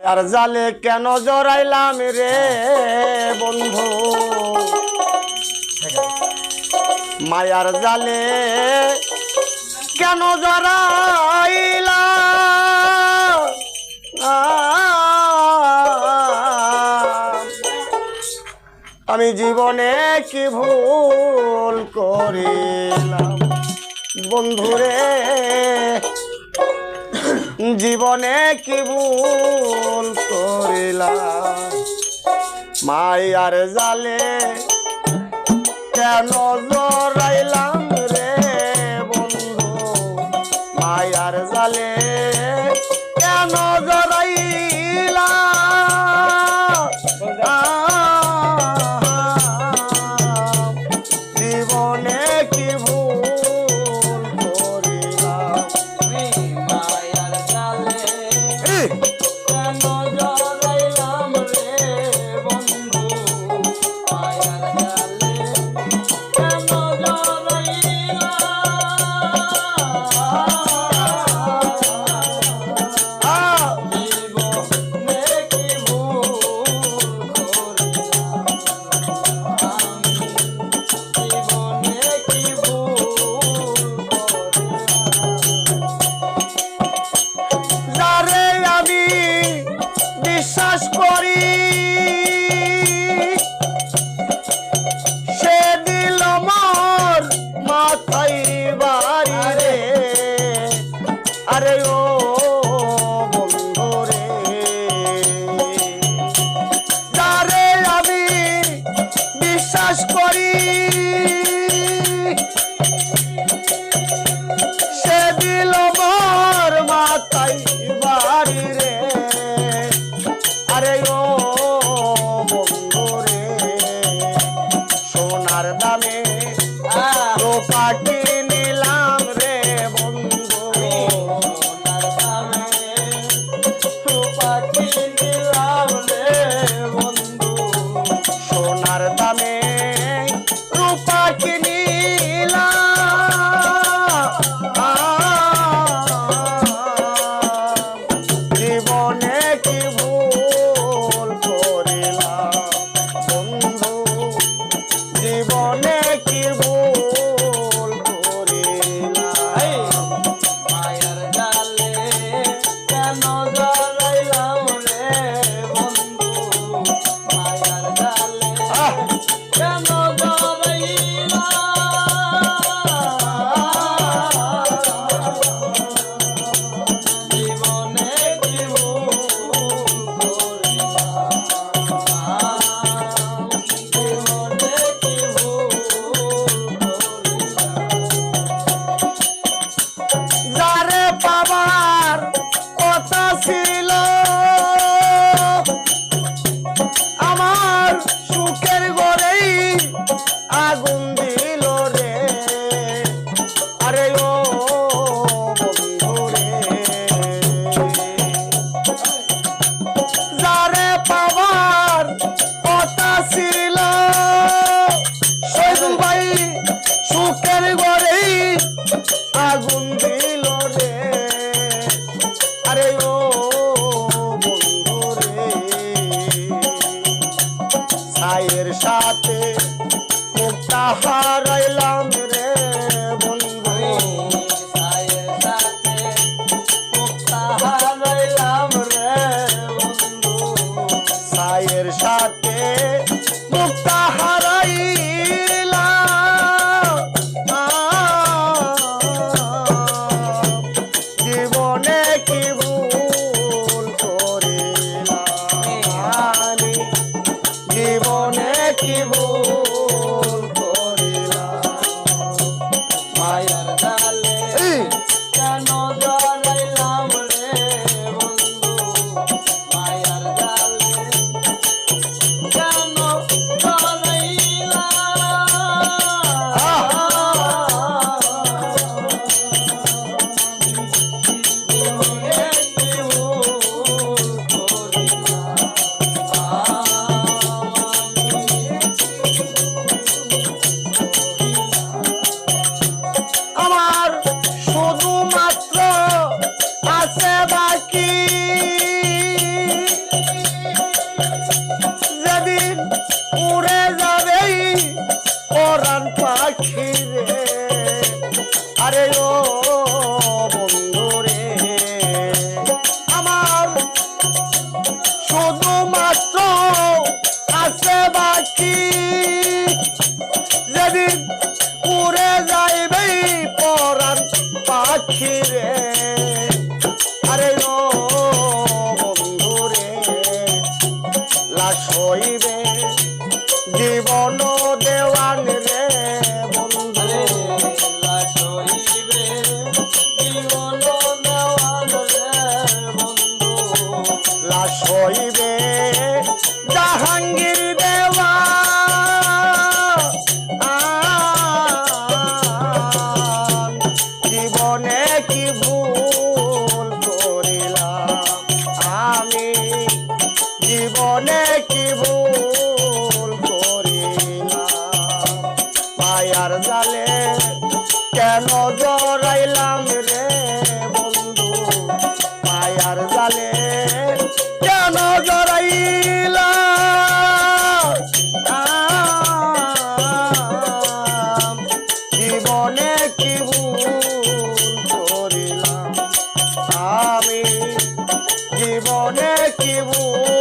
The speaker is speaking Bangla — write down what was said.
আর জালে কেন জড়াইলাম রে বন্ধু? মায়ার জালে কেন জড়াইলাম? আমি জীবনে কি ভুল করিলাম? বন্ধুরে জীবনে কি ভুল করিলাম? মায়ার জালে কেন জড়াইলাম আরে ও বন্ধু যারে আমি বিশ্বাস করি, সে দিল মোর মাথায় বাড়ি রে। আরে ও বন্ধু সোনার দামে সোনার দামে হাতে Vale. আর জালে কেন জড়াইলাম রে বন্ধু? মায়ার জালে কেন জড়াইলাম? জীবনে কি করিলাম? আমি জীবনে কি ভুল